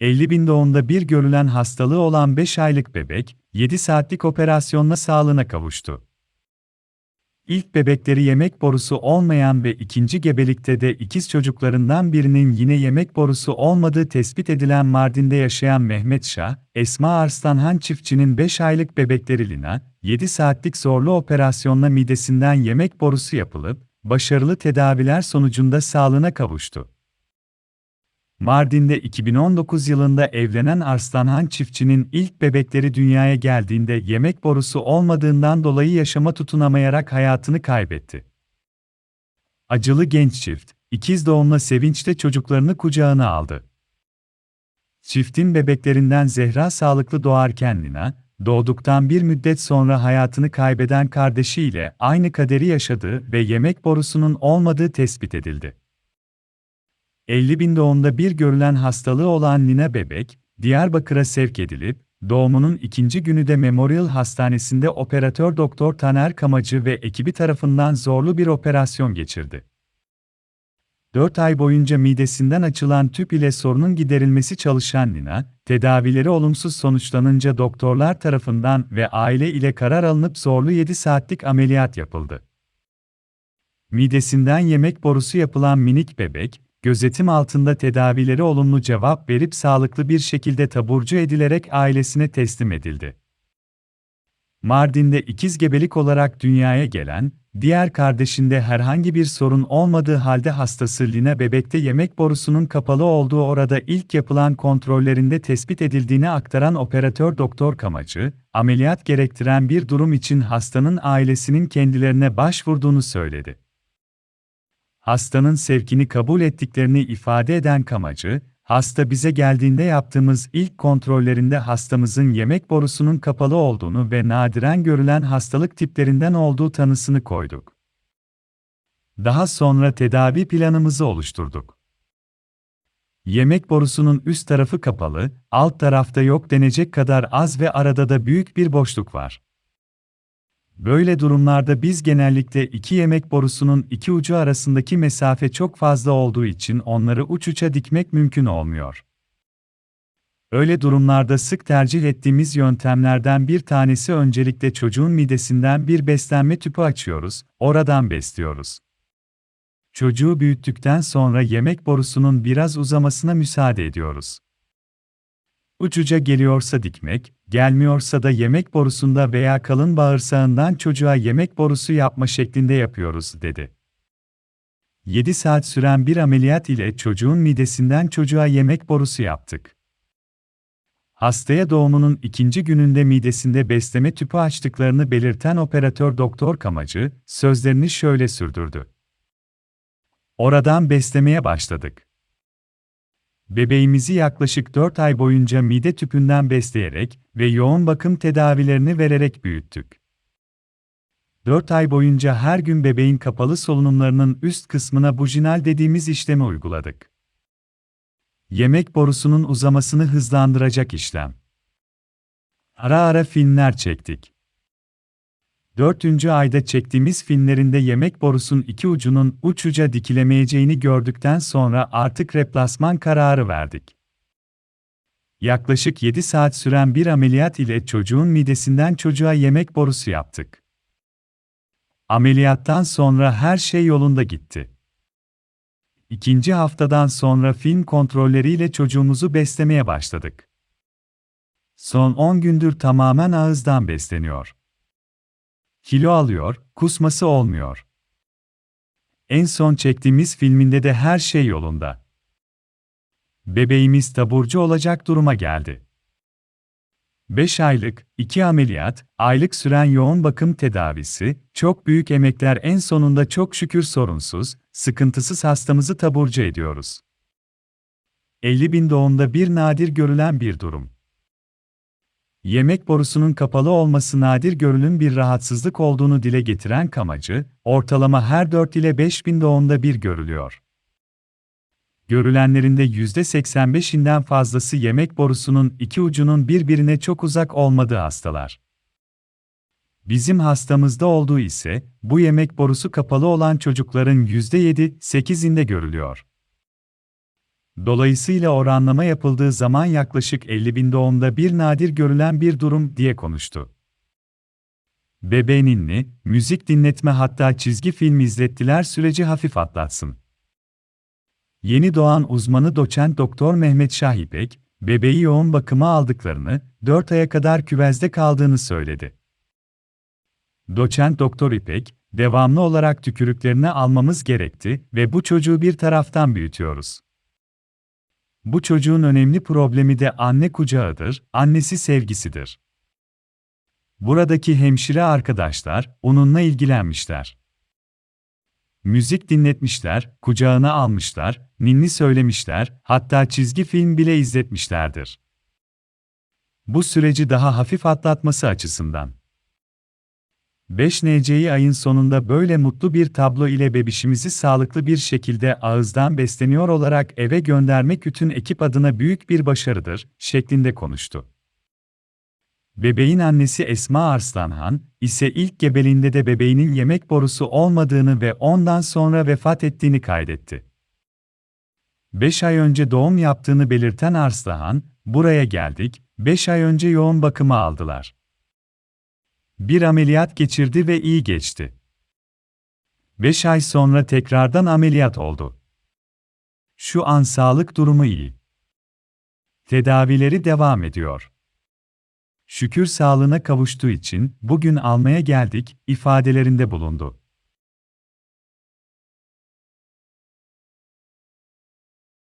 50 bin doğumda bir görülen hastalığı olan 5 aylık bebek, 7 saatlik operasyonla sağlığına kavuştu. İlk bebekleri yemek borusu olmayan ve ikinci gebelikte de ikiz çocuklarından birinin yine yemek borusu olmadığı tespit edilen Mardin'de yaşayan Mehmet Şah, Esma Arslanhan çiftçinin 5 aylık bebekleri Lina, 7 saatlik zorlu operasyonla midesinden yemek borusu yapılıp, başarılı tedaviler sonucunda sağlığına kavuştu. Mardin'de 2019 yılında evlenen Arslanhan çiftçinin ilk bebekleri dünyaya geldiğinde yemek borusu olmadığından dolayı yaşama tutunamayarak hayatını kaybetti. Acılı genç çift, ikiz doğumla sevinçle çocuklarını kucağına aldı. Çiftin bebeklerinden Zehra sağlıklı doğarken Lina, doğduktan bir müddet sonra hayatını kaybeden kardeşiyle aynı kaderi yaşadığı ve yemek borusunun olmadığı tespit edildi. 50 bin doğumda bir görülen hastalığı olan Nina bebek, Diyarbakır'a sevk edilip, doğumunun ikinci günü de Memorial Hastanesi'nde operatör doktor Taner Kamacı ve ekibi tarafından zorlu bir operasyon geçirdi. 4 ay boyunca midesinden açılan tüp ile sorunun giderilmesi çalışan Nina, tedavileri olumsuz sonuçlanınca doktorlar tarafından ve aile ile karar alınıp zorlu 7 saatlik ameliyat yapıldı. Midesinden yemek borusu yapılan minik bebek, gözetim altında tedavileri olumlu cevap verip sağlıklı bir şekilde taburcu edilerek ailesine teslim edildi. Mardin'de ikiz gebelik olarak dünyaya gelen, diğer kardeşinde herhangi bir sorun olmadığı halde hastası Lina bebekte yemek borusunun kapalı olduğu orada ilk yapılan kontrollerinde tespit edildiğini aktaran operatör doktor Kamacı, ameliyat gerektiren bir durum için hastanın ailesinin kendilerine başvurduğunu söyledi hastanın sevkini kabul ettiklerini ifade eden kamacı, hasta bize geldiğinde yaptığımız ilk kontrollerinde hastamızın yemek borusunun kapalı olduğunu ve nadiren görülen hastalık tiplerinden olduğu tanısını koyduk. Daha sonra tedavi planımızı oluşturduk. Yemek borusunun üst tarafı kapalı, alt tarafta yok denecek kadar az ve arada da büyük bir boşluk var. Böyle durumlarda biz genellikle iki yemek borusunun iki ucu arasındaki mesafe çok fazla olduğu için onları uç uça dikmek mümkün olmuyor. Öyle durumlarda sık tercih ettiğimiz yöntemlerden bir tanesi öncelikle çocuğun midesinden bir beslenme tüpü açıyoruz, oradan besliyoruz. Çocuğu büyüttükten sonra yemek borusunun biraz uzamasına müsaade ediyoruz. Uçuca geliyorsa dikmek, gelmiyorsa da yemek borusunda veya kalın bağırsağından çocuğa yemek borusu yapma şeklinde yapıyoruz, dedi. 7 saat süren bir ameliyat ile çocuğun midesinden çocuğa yemek borusu yaptık. Hastaya doğumunun ikinci gününde midesinde besleme tüpü açtıklarını belirten operatör doktor Kamacı, sözlerini şöyle sürdürdü. Oradan beslemeye başladık. Bebeğimizi yaklaşık 4 ay boyunca mide tüpünden besleyerek ve yoğun bakım tedavilerini vererek büyüttük. 4 ay boyunca her gün bebeğin kapalı solunumlarının üst kısmına bujinal dediğimiz işlemi uyguladık. Yemek borusunun uzamasını hızlandıracak işlem. Ara ara filmler çektik. Dördüncü ayda çektiğimiz filmlerinde yemek borusun iki ucunun uç uca dikilemeyeceğini gördükten sonra artık replasman kararı verdik. Yaklaşık 7 saat süren bir ameliyat ile çocuğun midesinden çocuğa yemek borusu yaptık. Ameliyattan sonra her şey yolunda gitti. İkinci haftadan sonra film kontrolleriyle çocuğumuzu beslemeye başladık. Son 10 gündür tamamen ağızdan besleniyor. Kilo alıyor, kusması olmuyor. En son çektiğimiz filminde de her şey yolunda. Bebeğimiz taburcu olacak duruma geldi. 5 aylık, 2 ameliyat, aylık süren yoğun bakım tedavisi, çok büyük emekler en sonunda çok şükür sorunsuz, sıkıntısız hastamızı taburcu ediyoruz. 50 bin doğumda bir nadir görülen bir durum. Yemek borusunun kapalı olması nadir görülüm bir rahatsızlık olduğunu dile getiren kamacı, ortalama her 4 ile 5 bin doğumda bir görülüyor. Görülenlerinde %85'inden fazlası yemek borusunun iki ucunun birbirine çok uzak olmadığı hastalar. Bizim hastamızda olduğu ise, bu yemek borusu kapalı olan çocukların %7-8'inde görülüyor. Dolayısıyla oranlama yapıldığı zaman yaklaşık 50 bin doğumda bir nadir görülen bir durum diye konuştu. Bebeğin ninni, müzik dinletme hatta çizgi film izlettiler süreci hafif atlatsın. Yeni doğan uzmanı doçent doktor Mehmet Şahipek, bebeği yoğun bakıma aldıklarını, 4 aya kadar küvezde kaldığını söyledi. Doçent Doktor İpek, devamlı olarak tükürüklerini almamız gerekti ve bu çocuğu bir taraftan büyütüyoruz. Bu çocuğun önemli problemi de anne kucağıdır, annesi sevgisidir. Buradaki hemşire arkadaşlar onunla ilgilenmişler. Müzik dinletmişler, kucağına almışlar, ninni söylemişler, hatta çizgi film bile izletmişlerdir. Bu süreci daha hafif atlatması açısından. 5 NC'yi ayın sonunda böyle mutlu bir tablo ile bebişimizi sağlıklı bir şekilde ağızdan besleniyor olarak eve göndermek bütün ekip adına büyük bir başarıdır, şeklinde konuştu. Bebeğin annesi Esma Arslanhan, ise ilk gebeliğinde de bebeğinin yemek borusu olmadığını ve ondan sonra vefat ettiğini kaydetti. 5 ay önce doğum yaptığını belirten Arslan, buraya geldik, 5 ay önce yoğun bakıma aldılar. Bir ameliyat geçirdi ve iyi geçti. 5 ay sonra tekrardan ameliyat oldu. Şu an sağlık durumu iyi. Tedavileri devam ediyor. Şükür sağlığına kavuştuğu için bugün almaya geldik ifadelerinde bulundu.